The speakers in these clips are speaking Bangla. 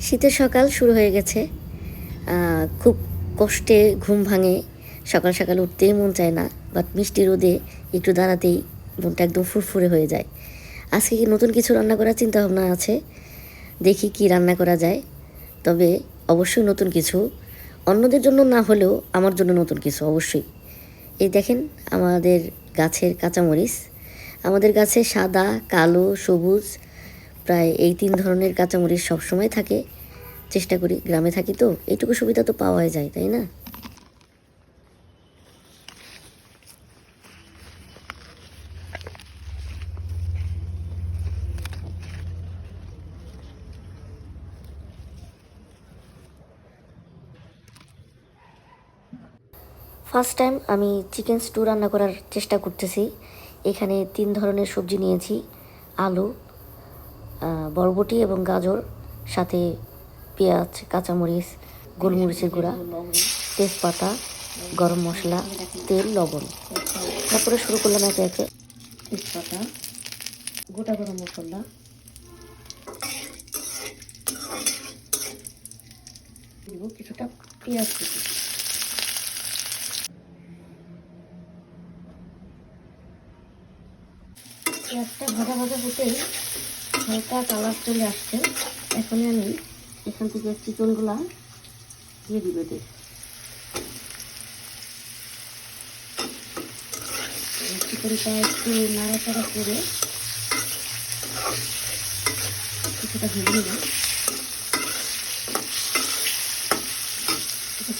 শীতের সকাল শুরু হয়ে গেছে। খুব কষ্টে ঘুম ভাঙে। সকাল সকাল উঠতেই মন চায় না বাট মিষ্টি রোদে একটু দাঁড়াতেই মনটা একদম ফুরফুরে হয়ে যায়। আজকে কি নতুন কিছু রান্না করার চিন্তা ভাবনা আছে? দেখি কি রান্না করা যায়। তবে অবশ্যই নতুন কিছু। অন্যদের জন্য না হলেও আমার জন্য নতুন কিছু, অবশ্যই। এই দেখেন, আমাদের গাছের কাঁচামরিচ। আমাদের গাছে সাদা, কালো, সবুজ প্রায় এই তিন ধরনের কাঁচামরিচ সবসময় থাকে। চেষ্টা করি, গ্রামে থাকি তো, এইটুকু সুবিধা তো পাওয়াই যায়, তাই না? ফার্স্ট টাইম আমি চিকেন স্টু রান্না করার চেষ্টা করতেছি। এখানে তিন ধরনের সবজি নিয়েছি, আলু বরবটি এবং গাজর, সাথে পেঁয়াজ, কাঁচামরিচ, গোলমরিচের গুঁড়া, তেজপাতা, গরম মশলা, তেল, লবণ। তারপরে শুরু করলাম একে একে তেজপাতা, গোটা গরম মশলা। কিছুটা পেঁয়াজ পেঁয়াজটা ভাজা ভাজা হতেই হালকা কালার চলে আসছে। এখন আমি এখান থেকে চিকেনগুলা দিয়ে দিব এতে চিকেনটা একটু নাড়াচাড়া করে কিছুটা ভেজে নেব।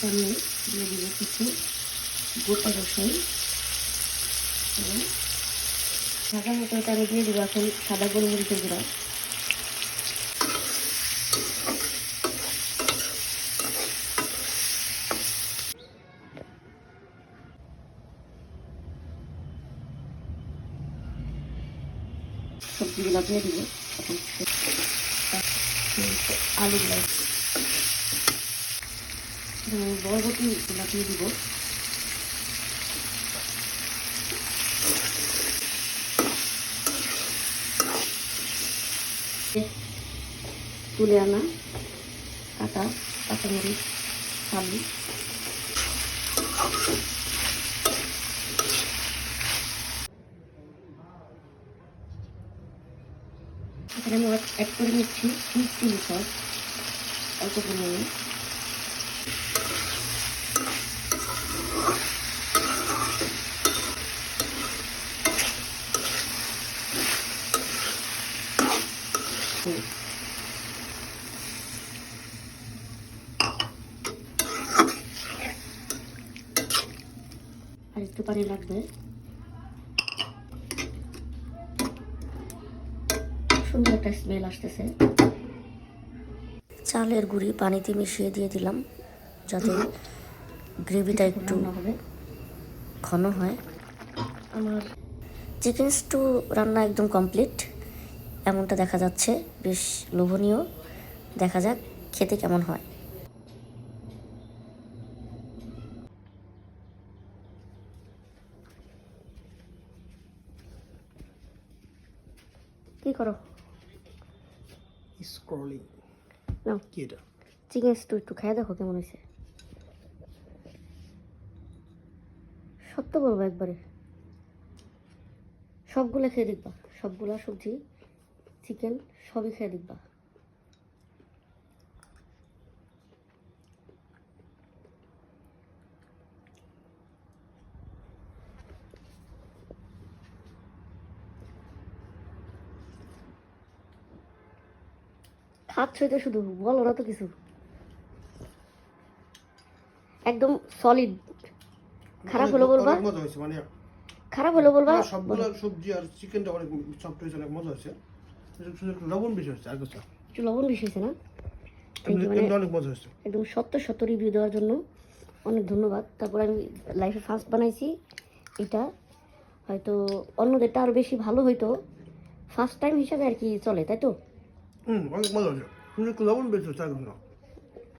আমি দিয়ে দিব কিছু গোটা রসুন। সাদা মতো এটা দিয়ে দেবো, এখন সাদা গোলমরিচের গুঁড়া। সবজিগুলো দিয়ে দিব আলুগুলো। বরবটিগুলো দিয়ে দিব। তুলে আনা কাটা কাঁচামরিচ আলু। এখানে আমি অ্যাড করে নিচ্ছি চিলি সস অল্প পরিমাণে হুম। আর একটু পানি লাগবে সুন্দর একটা স্মেল আসতেছে। চালের গুঁড়ি পানিতে মিশিয়ে দিয়ে দিলাম যাতে গ্রেভিটা একটু হবে। ঘন হয়। আমার চিকেন স্টু রান্না একদম কমপ্লিট এমনটা দেখা যাচ্ছে বেশ লোভনীয়। দেখা যাক খেতে কেমন হয়। কি করো? স্ক্রলিং নাও কি এটা চিকেন স্টু একটু খাই দেখো কেমন হয়েছে। সত্য বলব একবারে। সবগুলো খেয়ে দেখবা। সবগুলা সবজি চিকেন সবই খেয়ে দেখবা। খাচ্ছই তো শুধু বলো না তো কিছু। একদম সলিড খারাপ হলো বলবা? মানে খারাপ হলো বলবা? সবগুলো সবজি আর চিকেনটা অনেক সফট হয়েছে অনেক মজা হয়েছে। লবণ বেশি হয়েছে আর কিছু। একটু লবণ বেশি হয়েছে না? মানে এমনি অনেক মজা হয়েছে। একদম সত্য সত্য রিভিউ দেওয়ার জন্য অনেক ধন্যবাদ। তারপর আমি লাইফে ফার্স্ট বানাইছি এটা। হয়তো অন্যদেরটা আরও বেশি ভালো হইতো। ফার্স্ট টাইম হিসাবে আর কি চলে তাই তো? হুম অনেক মজা হয়েছে শুধু একটু লবণ বেশি হয়েছে আর কিছু না